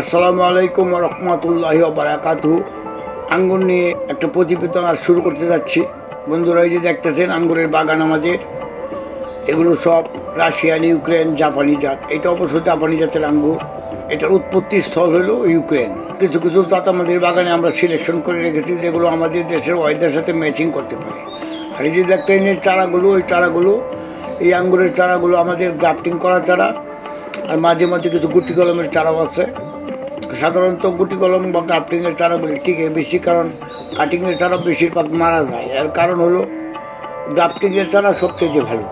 আসসালামু আলাইকুম রহমতুল্লাহ বারাকাতু আঙ্গুর নিয়ে একটা প্রতিবেদন আজ শুরু করতে যাচ্ছি। বন্ধুরা, এই যে দেখতেছেন আঙ্গুরের বাগান আমাদের, এগুলো সব রাশিয়ান ইউক্রেন, জাপানি জাত। এটা অবশ্য জাপানি জাতের আঙ্গুর। এটার উৎপত্তি স্থল হলো ইউক্রেন। কিছু কিছু জাত আমাদের বাগানে আমরা সিলেকশন করে রেখেছি, যেগুলো আমাদের দেশের ওয়েদার সাথে ম্যাচিং করতে পারে। আর এই যে দেখতেন এই চারাগুলো ওই চারাগুলো, এই আঙ্গুরের চারাগুলো আমাদের গ্রাফটিং করা চারা। আর মাঝে মাঝে কিছু গুটি কলমের চারাও আছে। সাধারণত গুটি কলম বা গ্রাফটিংয়ের চারাগুলি টিকে বেশি, কারণ কাটিংয়ের চারা বেশিরভাগ মারা যায়। এর কারণ হলো গ্রাফটিংয়ের চারা সবচেয়ে ভালো।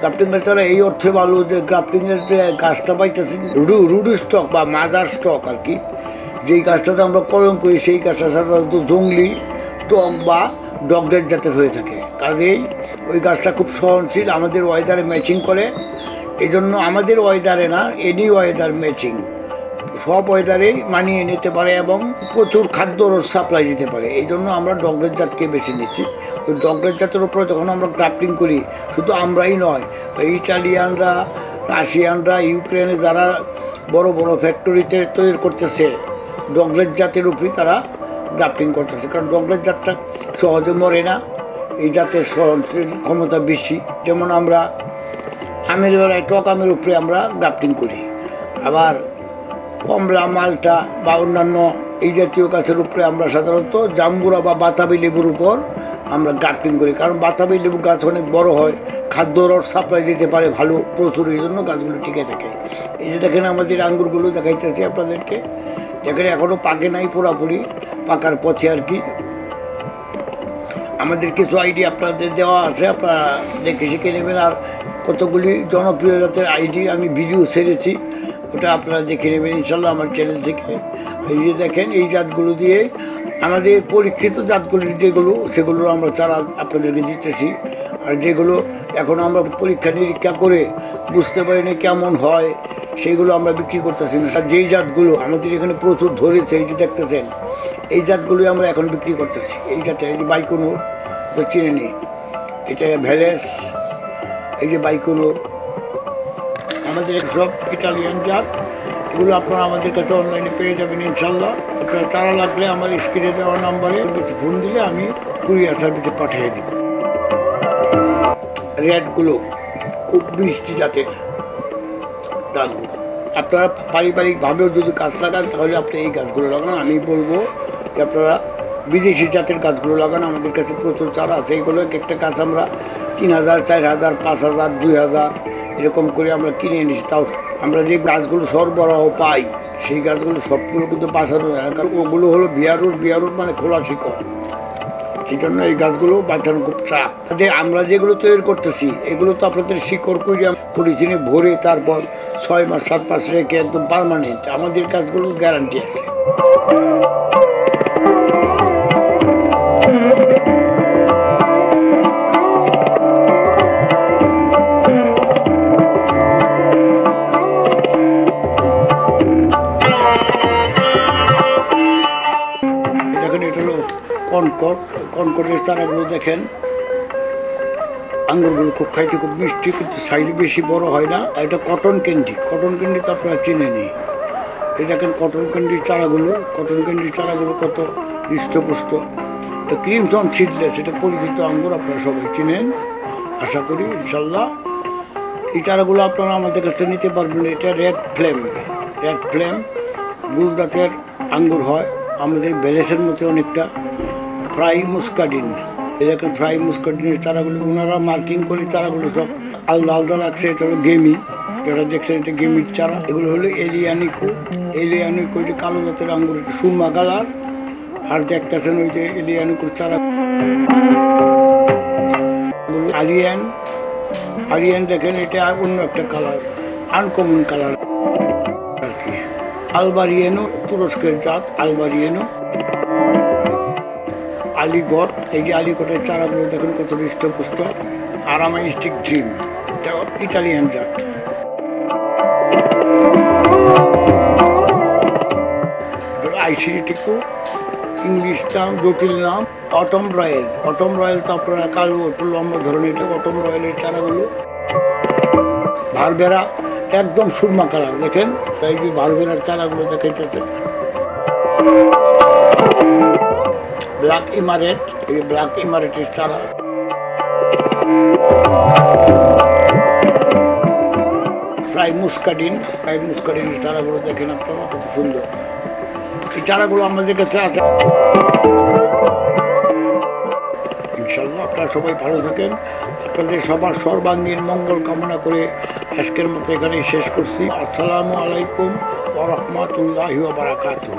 গ্রাফটিংয়ের চারা এই অর্থে ভালো যে গ্রাফটিংয়ের যে গাছটা পাইতেছে রুডু রুডু স্টক বা মাদার স্টক আর কি, যেই গাছটাতে আমরা কলম করি, সেই গাছটা সাধারণত জঙ্গলি, টক বা ডগডের জাতের হয়ে থাকে। কাজেই ওই গাছটা খুব সহনশীল, আমাদের ওয়েদারে ম্যাচিং করে। এই জন্য আমাদের ওয়েদারে না এনি ওয়েদার ম্যাচিং সব ওয়েদারেই মানিয়ে নিতে পারে এবং প্রচুর খাদ্য সাপ্লাই দিতে পারে। এই জন্য আমরা ডগরের জাতকে বেছে নিচ্ছি। ওই ডগরের জাতের উপরে যখন আমরা গ্রাফটিং করি, শুধু আমরাই নয় ইটালিয়ানরা, রাশিয়ানরা, ইউক্রেনে যারা বড় বড় ফ্যাক্টরিতে তৈরি করতেছে ডগরের জাতের উপরেই তারা গ্রাফটিং করতেছে। কারণ ডগরের জাতটা সহজে মরে না, এই জাতের সহনশীল ক্ষমতা বেশি। যেমন আমরা আমের বেলায় টক আমের উপরে আমরা গ্রাফটিং করি। আবার কমলা, মালটা বা অন্যান্য এই জাতীয় গাছের উপরে আমরা সাধারণত জাম্বুরা বা বাতাবি লেবুর উপর আমরা গ্রাফটিং করি। কারণ বাতাবি লেবু গাছ অনেক বড় হয়, খাদ্য রস সাপ্লাই দিতে পারে ভালো প্রচুর, এই জন্য গাছগুলো টিকে থাকে। এই যে দেখেন আমাদের আঙ্গুরগুলো দেখাইতেছি আপনাদেরকে, দেখেন এখনও পাকে নাই পুরাপুরি পাকার পথে আর কি। আমাদের কিছু আইডি আপনাদের দেওয়া আছে, আপনারা দেখে শিখে নেবেন। আর কতগুলি জনপ্রিয় জাতের আইডি আমি ভিডিও ছেড়েছি। ওটা আপনারা দেখে নেবেন, ইনশাল্লাহ আমার চ্যানেল থেকে এই যে দেখেন, এই জাতগুলো দিয়ে আমাদের পরীক্ষিত জাতগুলির যেগুলো, সেগুলো আমরা তারা আপনাদেরকে দিতেছি। আর যেগুলো এখন আমরা পরীক্ষা নিরীক্ষা করে বুঝতে পারিনি কেমন হয় সেইগুলো আমরা বিক্রি করতেছি না। আর যেই জাতগুলো, আমাদের এখানে প্রচুর ধরেছে, এই যে দেখতেছেন, এই জাতগুলোই আমরা এখন বিক্রি করতেছি। এই জাতের, এই যে বাইকুনুর তো চিনে নিই এটা ভ্যালেস, এই যে বাইকুনুর আমাদের সব ইটালিয়ান জাত এগুলো আপনারা আমাদের কাছে অনলাইনে পেয়ে যাবেন ইনশাল্লাহ আপনার তারা লাগলে আমার স্ক্রিনে দেওয়া নাম্বারে ফোন দিলে আমি কুরিয়ার সার্ভিসে পাঠিয়ে দিব। রেডগুলো খুব মিষ্টি জাতের গাছগুলো। আপনারা পারিবারিকভাবেও যদি গাছ লাগান, তাহলে আপনি এই গাছগুলো লাগান। আমি বলব যে আপনারা বিদেশি জাতের গাছগুলো লাগান। আমাদের কাছে প্রচুর চারা আছে। এগুলো এক একটা গাছ আমরা তিন হাজার, চার হাজার, পাঁচ হাজার, দুই হাজার এরকম করে আমরা কিনে এনেছি। তাও আমরা যে গাছগুলো সরবরাহ পাই, সেই গাছগুলো সবগুলো কিন্তু বাঁচানো যায় না। কারণ ওগুলো হলো বিয়ারুট বিয়ারুট মানে খোলা শিকড়। এই জন্য এই গাছগুলো বাঁচানো খুব চাপ আমরা যেগুলো তৈরি করতেছি, এগুলো তো আপনাদের শিকড় করে পলিথিনে ভরে তারপর ছয় মাস, সাত মাস রেখে একদম পারমানেন্ট আমাদের গাছগুলোর গ্যারান্টি আছে। কনকট কনকটের চারাগুলো দেখেন। আঙ্গুরগুলো খুব খাইতে খুব মিষ্টি, কিন্তু সাইজ বেশি বড় হয় না। এটা কটন ক্যান্ডি কটন ক্যান্ডি তো আপনারা চিনে নি এই দেখেন কটন ক্যান্ডির চারাগুলো কটন ক্যান্ডির চারাগুলো কত হৃষ্টপুষ্ট। এটা ক্রিমসন সিডলেস এটা পরিচিত আঙ্গুর আপনারা সবাই চিনেন। আশা করি ইনশাল্লাহ এই চারাগুলো আপনারা আমাদের কাছে নিতে পারবেন, এটা রেড ফ্লেম রেড ফ্লেম গুজরাতের আঙ্গুর হয়। আমাদের বেলেসের মতো অনেকটা ফ্রাই মুস্কাডিন। এদেরকে ফ্রাই মুস্কাডিনের তারাগুলো, ওনারা মার্কিং করে তারাগুলো সব আলাদা আলাদা রাখছে। এটা হলো গেমি। যেটা দেখছেন এটা গেমির চারা। এগুলো হলো এলিয়ানিকো। এলিয়ানিকো যে কালো জাতের আঙ্গুর, এটা সুরমা কালার। আর দেখতেছেন ওই যে এলিয়ানিকোর চারা। আরিয়ান। আরিয়ান দেখেন, এটা অন্য একটা কালার, আনকমন কালার আর কি। আলবারিয়েনো তুরস্কের জাত আলবারিয়েনো আলিগড়, এই যে আলিগড়ের চারাগুলো দেখুন কত হৃষ্টপুষ্ট। আরামাইস্টিক ড্রিম এটা ইটালিয়ান জাত। আইসিডিটিকু, ইংলিশ নাম, জটিল নাম, অটম রয়েল। অটম রয়েল তো আপনারা কালো, একটু লম্বা ধরনের, এটা অটম রয়েলের চারাগুলো। ভারবেরা একদম সুরমা কালার, দেখেন? এই যে চারাগুলো দেখাইতেছে। ব্ল্যাক ইমারেট এই ব্ল্যাক ইমারেটের চারা। প্রায় মুস্কাডিন প্রায় মুস্কাডিনের চারাগুলো দেখেন আপনারা, কত সুন্দর। এই চারাগুলো আমাদের কাছে আছে। ইনশাল্লাহ আপনারা সবাই ভালো থাকেন। আপনাদের সবার সর্বাঙ্গীন মঙ্গল কামনা করে আজকের মতো এখানে শেষ করছি। আসসালামু আলাইকুম ওরহমতুল্লাহ বারাকাতুহ।